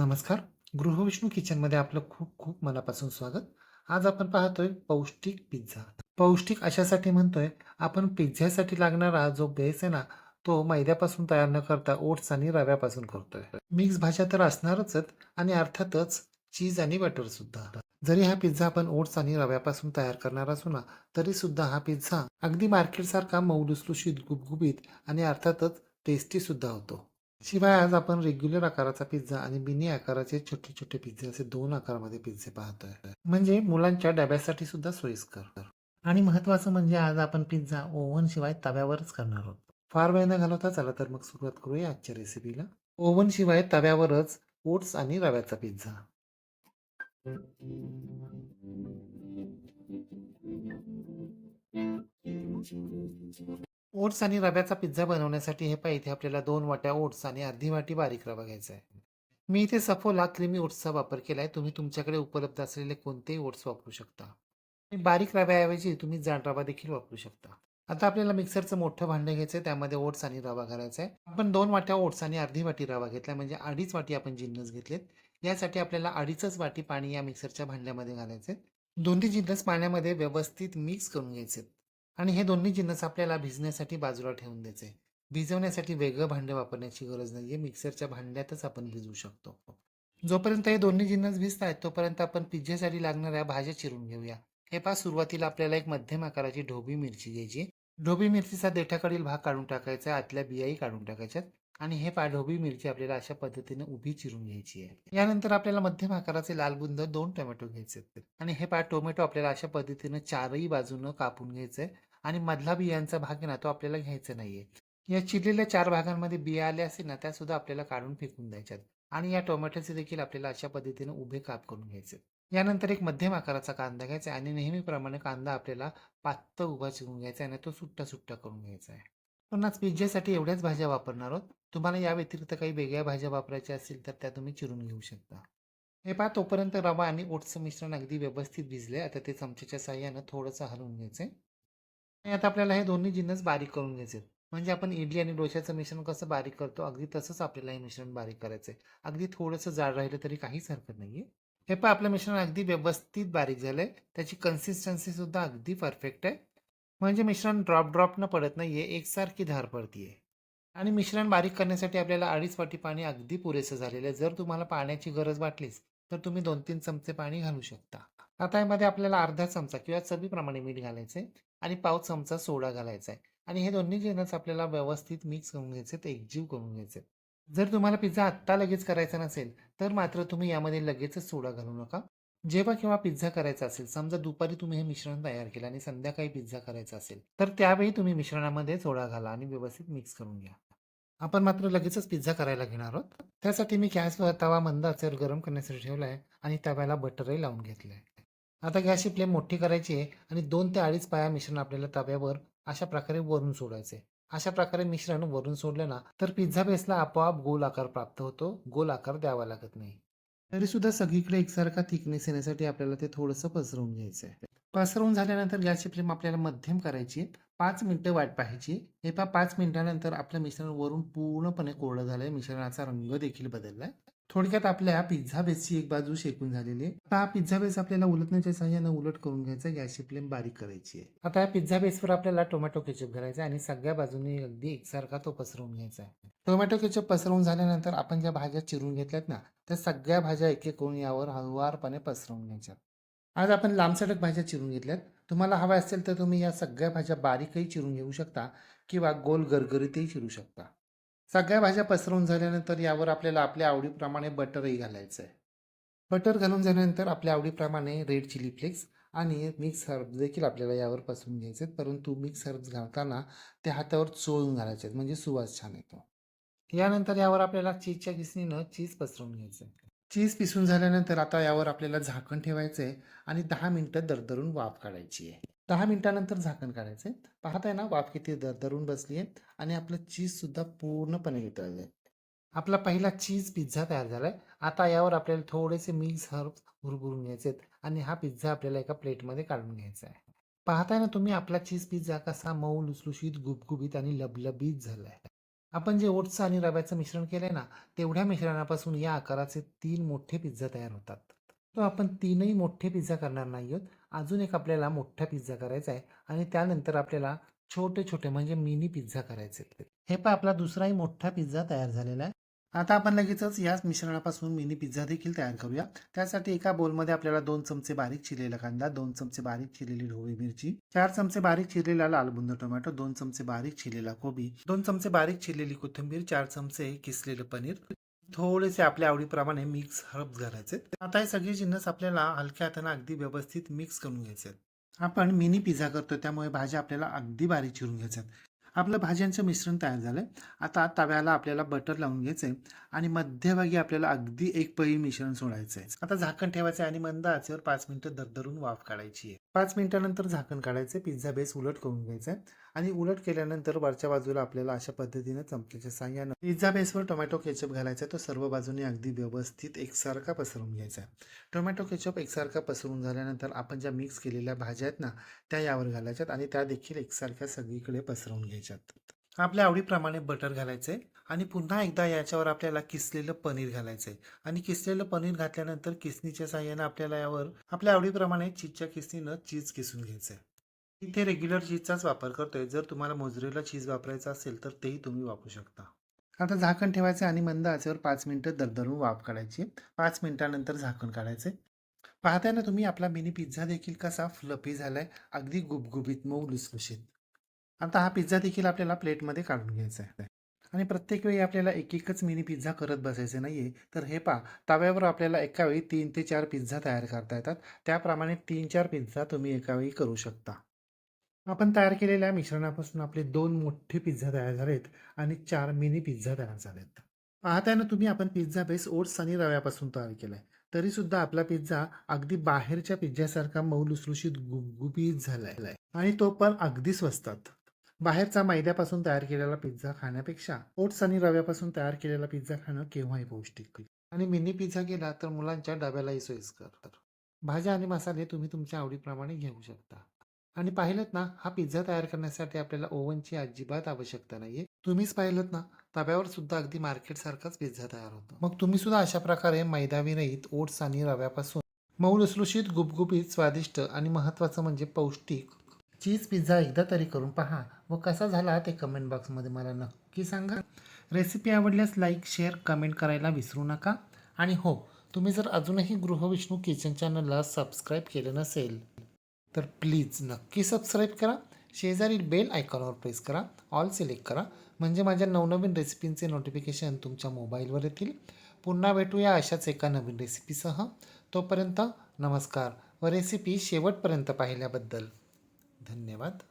नमस्कार. गृहविष्णू किचनमध्ये आपलं खूप खूप मनापासून स्वागत. आज आपण पाहतोय पौष्टिक पिझ्झा. पौष्टिक अशासाठी म्हणतोय आपण पिझ्झ्यासाठी लागणारा जो बेस आहे ना तो मैद्यापासून तयार न करता ओट्स आणि रव्यापासून करतोय. मिक्स भाज्या तर असणारच आणि अर्थातच चीज आणि बटर सुद्धा. जरी हा पिझ्झा आपण ओट्स आणि रव्यापासून तयार करणार असू ना तरी सुद्धा हा पिझ्झा अगदी मार्केटसारखा मऊ लुसलुशीत गुबगुबीत आणि अर्थातच टेस्टी सुद्धा होतो. शिवाय आज आपण रेग्युलर आकाराचा पिझ्झा आणि मिनी आकाराचे छोटे छोटे पिझ्झे असे दोन आकारामध्ये पिझ्झे पाहतोय. म्हणजे मुलांच्या डब्यासाठी सुद्धा सोयीस्कर. आणि महत्वाचं म्हणजे आज आपण पिझ्झा ओव्हन शिवाय तव्यावरच करणार आहोत. फार वेळ न घालवता चला तर मग सुरुवात करूया आजच्या रेसिपीला ओव्हन शिवाय तव्यावरच ओट्स आणि रव्याचा पिझ्झा ओट्स आणि रव्याचा पिझ्झा बनवण्यासाठी हे पाहिजे इथे आपल्याला दोन वाट्या ओट्स आणि अर्धी वाटी बारीक रवा घ्यायचा आहे. मी इथे सफोला क्रीमी ओट्सचा वापर केला आहे तुम्ही तुमच्याकडे उपलब्ध असलेले कोणतेही ओट्स वापरू शकता. बारीक रव्याऐवजी तुम्ही जाड रवा देखील वापरू शकता. आता आपल्याला मिक्सरचं मोठं भांडं घ्यायचं आहे त्यामध्ये ओट्स आणि रवा घालायचा आहे. आपण दोन वाट्या ओट्स आणि अर्धी वाटी रवा घेतला म्हणजे अडीच वाटी आपण जिन्नस घेतलेत. यासाठी आपल्याला अडीचच वाटी पाणी या मिक्सरच्या भांड्यामध्ये घालायचे दोन्ही जिन्नस पाण्यामध्ये व्यवस्थित मिक्स करून घ्यायचे आणि हे दोन्ही जिन्नस आपल्याला भिजण्यासाठी बाजूला ठेवून द्यायचे. भिजवण्यासाठी वेगळं भांडं वापरण्याची गरज नाहीये. मिक्सरच्या भांड्यातच आपण भिजवू शकतो. जोपर्यंत हे दोन्ही जिन्नस भिजत आहेत तोपर्यंत आपण पिझ्झ्यासाठी लागणाऱ्या भाज्या चिरून घेऊया. हे पहा सुरुवातीला आपल्याला एक मध्यम आकाराची ढोबी मिरची घ्यायची. ढोबी मिरचीचा देठाकडील भाग काढून टाकायचा आतल्या बियाही काढून टाकायच्यात. आणि हे पहा ढोबी मिरची आपल्याला अशा पद्धतीने उभी चिरून घ्यायची आहे. यानंतर आपल्याला मध्यम आकाराचे लाल बुंद दोन टोमॅटो घ्यायचे आहेत. आणि हे पहा टोमॅटो आपल्याला अशा पद्धतीने चारही बाजूनं कापून घ्यायचे आणि मधला बियांचा भाग आहे ना तो आपल्याला घ्यायचा नाहीये. या चिरलेल्या चार भागांमध्ये बिया आल्या असतील ना त्या सुद्धा आपल्याला काढून फेकून द्यायच्यात. आणि या टोमॅटोचे देखील आपल्याला अशा पद्धतीने उभे काप करून घ्यायचे. यानंतर एक मध्यम आकाराचा कांदा घ्यायचा आणि नेहमीप्रमाणे कांदा आपल्याला पात्त उभा चिरून घ्यायचा आणि तो सुट्टा सुट्टा करून घ्यायचा आहे. पण आज पिझ्झ्यासाठी एवढ्याच भाज्या वापरणार आहोत. तुम्हाला या व्यतिरिक्त काही वेगळ्या भाज्या वापरायच्या असतील तर त्या तुम्ही चिरून घेऊ शकता. हे पहा तोपर्यंत रवा आणि ओटचं मिश्रण अगदी व्यवस्थित भिजले. आता ते चमच्याच्या साह्यानं थोडंसं हलवून घ्यायचं आणि आता आपल्याला हे दोन्ही जिन्नस बारीक करून घ्यायचे म्हणजे आपण इडली आणि डोश्याचं मिश्रण कसं बारीक करतो अगदी तसंच आपल्याला हे मिश्रण बारीक करायचंय. अगदी थोडंसं जाड राहिलं तरी काहीच हरकत नाहीये. हे पण आपलं मिश्रण अगदी व्यवस्थित बारीक झालंय. त्याची कन्सिस्टन्सी सुद्धा अगदी परफेक्ट आहे. म्हणजे मिश्रण ड्रॉप ड्रॉप न पडत नाहीये एकसारखी धार पडतीये. आणि मिश्रण बारीक करण्यासाठी आपल्याला अडीच वाटी पाणी अगदी पुरेसं झालेलं आहे. जर तुम्हाला पाण्याची गरज वाटलीच तर तुम्ही दोन तीन चमचे पाणी घालू शकता. आता यामध्ये आपल्याला अर्धा चमचा किंवा चवीप्रमाणे मीठ घालायचंय. आणि पाव चमचा सोडा घालायचा आहे आणि हे दोन्ही जिन्नस आपल्याला व्यवस्थित मिक्स करून घ्यायचे ते एकजीव करून घ्यायचे जर तुम्हाला पिझ्झा आत्ता लगेच करायचा नसेल तर मात्र तुम्ही यामध्ये लगेचच सोडा घालू नका. जेव्हा केव्हा पिझ्झा करायचा असेल समजा दुपारी तुम्ही हे मिश्रण तयार केलं आणि संध्याकाळी पिझ्झा करायचा असेल तर त्यावेळी तुम्ही मिश्रणामध्ये सोडा घाला आणि व्यवस्थित मिक्स करून घ्या. आपण मात्र लगेचच पिझ्झा करायला घेणार आहोत. त्यासाठी मी गॅसवर तवा मंद अचर गरम करण्यासाठी ठेवला आहे आणि तव्याला बटरही लावून घेतलं आहे आता गॅसची फ्लेम मोठी करायची आहे आणि दोन ते अडीच पाया मिश्रण आपल्याला तव्यावर अशा प्रकारे वरून सोडायचे अशा प्रकारे मिश्रण वरून सोडलं ना तर पिझ्झा बेसला आपोआप गोल आकार प्राप्त होतो. गोल आकार द्यावा लागत नाही. तरी सुद्धा सगळीकडे एकसारखा थिकनेस येण्यासाठी आपल्याला ते थोडंसं पसरवून घ्यायचं आहे पसरवून झाल्यानंतर गॅसची फ्लेम आपल्याला मध्यम करायची पाच मिनिटं वाट पाहायची हे पहा पाच मिनिटानंतर आपलं मिश्रण वरून पूर्णपणे कोरडं झालंय. मिश्रणाचा रंग देखील बदललाय. थोडक्यात आपल्या पिझ्झा बेसची एक बाजू शेकून झालेली आहे. आता हा पिझ्झा बेस आपल्याला उलटण्याच्या सहाय्याने उलट करून घ्यायचा गॅसची फ्लेम बारीक करायची आहे. आता या पिझ्झा बेसवर आपल्याला टोमॅटो केचप घालायचा आणि सगळ्या बाजूनी अगदी एकसारखा तो पसरवून घ्यायचा आहे. टोमॅटो केचप पसरवून झाल्यानंतर आपण ज्या भाज्या चिरून घेतल्यात ना त्या सगळ्या भाज्या एक एक करून यावर हळुवारपणे पसरवून घ्यायच्या. आज आपण लांबसडक भाज्या चिरून घेतल्यात. तुम्हाला हव्या असेल तर तुम्ही या सगळ्या भाज्या बारीकही चिरून घेऊ शकता किंवा गोल गरगरीतही चिरू शकता. सगळ्या भाज्या पसरवून झाल्यानंतर यावर आपल्याला आपल्या आवडीप्रमाणे बटरही घालायचं आहे बटर घालून झाल्यानंतर आपल्या आवडीप्रमाणे रेड चिली फ्लेक्स आणि मिक्स हर्ब्स देखील आपल्याला यावर पसरून घ्यायचे आहेत परंतु मिक्स हर्ब्स घालताना ते हातावर चोळून घालायचे आहेत म्हणजे सुवास छान येतो. यानंतर यावर आपल्याला चीजच्या किसणीनं चीज पसरून घ्यायचं आहे चीज पिसून झाल्यानंतर आता यावर आपल्याला झाकण ठेवायचं आहे आणि दहा मिनटं दरदरून वाफ काढायची आहे दहा मिनिटानंतर झाकण काढायचं आहे. पाहताय ना वाफ किती दर दरून बसली आहे आणि आपलं चीज सुद्धा पूर्णपणे वितळलं आहे. आपला पहिला चीज पिझ्झा तयार झालाय. आता यावर आपल्याला थोडेसे मिक्स हर्ब्स भुरभुरून घ्यायचे आहेत आणि हा पिझ्झा आपल्याला एका प्लेटमध्ये काढून घ्यायचा आहे. पाहताय ना तुम्ही आपला चीज पिझ्झा कसा मऊ लुसलुशीत गुबगुबीत आणि लबलबीत झालाय. आपण जे ओटचं आणि रव्याचं मिश्रण केलंय ना तेवढ्या मिश्रणापासून या आकाराचे तीन मोठे पिझ्झा तयार होतात. तो आपण तीनही मोठे पिझ्झा करणार नाही आहोत. अजून एक आपल्याला मोठा पिझ्झा करायचा आहे आणि त्यानंतर आपल्याला छोटे छोटे म्हणजे मिनी पिझ्झा करायचे हे पण आपला दुसराही मोठा पिझ्झा तयार झालेला आहे. आता आपण लगेचच याच मिश्रणापासून मिनी पिझ्झा देखील तयार करूया. त्यासाठी एका बोलमध्ये आपल्याला दोन चमचे बारीक चिरलेला कांदा दोन चमचे बारीक चिरलेली ढोबळी मिरची चार चमचे बारीक चिरलेला लाल बुंद टोमॅटो दोन चमचे बारीक चिरलेला कोबी दोन चमचे बारीक चिरलेली कोथिंबीर चार चमचे किसलेलं पनीर थोडेसे आपल्या आवडीप्रमाणे मिक्स हर्ब्स घालायचे. आता हे सगळे जिन्नस आपल्याला हलक्या हाताने अगदी व्यवस्थित मिक्स करून घ्यायचे आपण मिनी पिझ्झा करतो त्यामुळे भाज्या आपल्याला अगदी बारीक चिरून घ्यायच्यात आपलं भाज्यांचं मिश्रण तयार झालंय. आता तव्याला आपल्याला बटर लावून घ्यायचं आहे आणि मध्यभागी आपल्याला अगदी एक पळी मिश्रण सोडायचं आहे आता झाकण ठेवायचं आहे आणि मंद आचेवर पाच मिनिटं दरदरून वाफ काढायची आहे. पाच मिनिटानंतर झाकण काढायचं पिझ्झा बेस उलट करून घ्यायचा आणि उलट केल्यानंतर वरच्या बाजूला आपल्याला अशा पद्धतीने चमच्याच्या साह्यानं पिझ्झा बेसवर टोमॅटो केचप घालायचा तो सर्व बाजूने अगदी व्यवस्थित एकसारखा पसरवून घ्यायचा टोमॅटो केचप एकसारखा पसरून झाल्यानंतर आपण ज्या मिक्स केलेल्या भाज्या आहेत ना त्या यावर घालायच्यात आणि त्या देखील एकसारख्या सगळीकडे पसरवून घ्यायच्यात. आपल्या आवडीप्रमाणे बटर घालायचे आणि पुन्हा एकदा याच्यावर आपल्याला किसलेलं पनीर घालायचंय. आणि किसलेलं पनीर घातल्यानंतर किसनीच्या साह्यानं आपल्याला यावर आपल्या आवडीप्रमाणे चीजच्या किसनीनं चीज किसून घ्यायचंय. इथे रेग्युलर चीजचाच वापर करतोय. जर तुम्हाला मोजरेला चीज वापरायचा असेल तर तेही तुम्ही वापरू शकता. आता झाकण ठेवायचं आणि मंद आचेवर पाच मिनिटं दरदरून वाफ काढायची. पाच मिनिटानंतर झाकण काढायचे पाहताना तुम्ही आपला मिनी पिझ्झा देखील कसा फ्लफी झालाय अगदी गुबगुबीत मऊ लुसलुशीत. आता हा पिझ्झा देखील आपल्याला प्लेटमध्ये काढून घ्यायचा आहे. आणि प्रत्येक वेळी आपल्याला एक एकच मिनी पिझ्झा करत बसायचे नाहीये. तर हे पा तव्यावर आपल्याला एका वेळी तीन ते चार पिझ्झा तयार करता येतात. त्याप्रमाणे तीन चार पिझ्झा तुम्ही एका वेळी करू शकता. आपण तयार केलेल्या मिश्रणापासून आपले दोन मोठे पिझ्झा तयार झालेत आणि चार मिनी पिझ्झा तयार झालेत. पाहताय ना तुम्ही आपण पिझ्झा बेस ओट्स आणि रव्यापासून तयार केला तरी सुद्धा आपला पिझ्झा अगदी बाहेरच्या पिझ्झ्यासारखा मऊ लुसलुशीत गुबगुबीत झालाय. आणि तो पण अगदी स्वस्तात. बाहेरचा मैद्यापासून तयार केलेला पिझ्झा खाण्यापेक्षा ओट्स आणि रव्यापासून तयार केलेला पिझ्झा खाणं केव्हाही पौष्टिक. आणि मिनी पिझ्झा गेला तर मुलांच्या डब्यालाही सोयीस्कर भाज्या आणि मसाले तुम्ही तुमच्या आवडीप्रमाणे घेऊ शकता. आणि पाहिलं ना हा पिझ्झा तयार करण्यासाठी आपल्याला ओव्हनची अजिबात आवश्यकता नाहीये. तुम्हीच पाहिलं ना तव्यावर सुद्धा अगदी मार्केट सारखाच पिझ्झा तयार होतो. मग तुम्ही सुद्धा अशा प्रकारे मैदाविरहित ओट्स आणि रव्यापासून मऊ लुसलुशीत गुबगुबीत स्वादिष्ट आणि महत्त्वाचं म्हणजे पौष्टिक चीज पिझ्झा एकदा तरी करून पहा. व कसा झाला ते कमेंट बॉक्समध्ये मला नक्की सांगा. रेसिपी आवडल्यास लाईक शेअर कमेंट करायला विसरू नका. आणि हो तुम्ही जर अजूनही गृहविष्णू किचन चॅनलला सबस्क्राईब केलं नसेल तर प्लीज नक्की सबस्क्राईब करा. शेजारील बेल आयकॉनवर प्रेस करा. ऑल सिलेक्ट करा. म्हणजे माझ्या नवनवीन रेसिपींचे नोटिफिकेशन तुमच्या मोबाईलवर येतील. पुन्हा भेटूया अशाच एका नवीन रेसिपीसह तोपर्यंत नमस्कार व रेसिपी शेवटपर्यंत पाहिल्याबद्दल. धन्यवाद.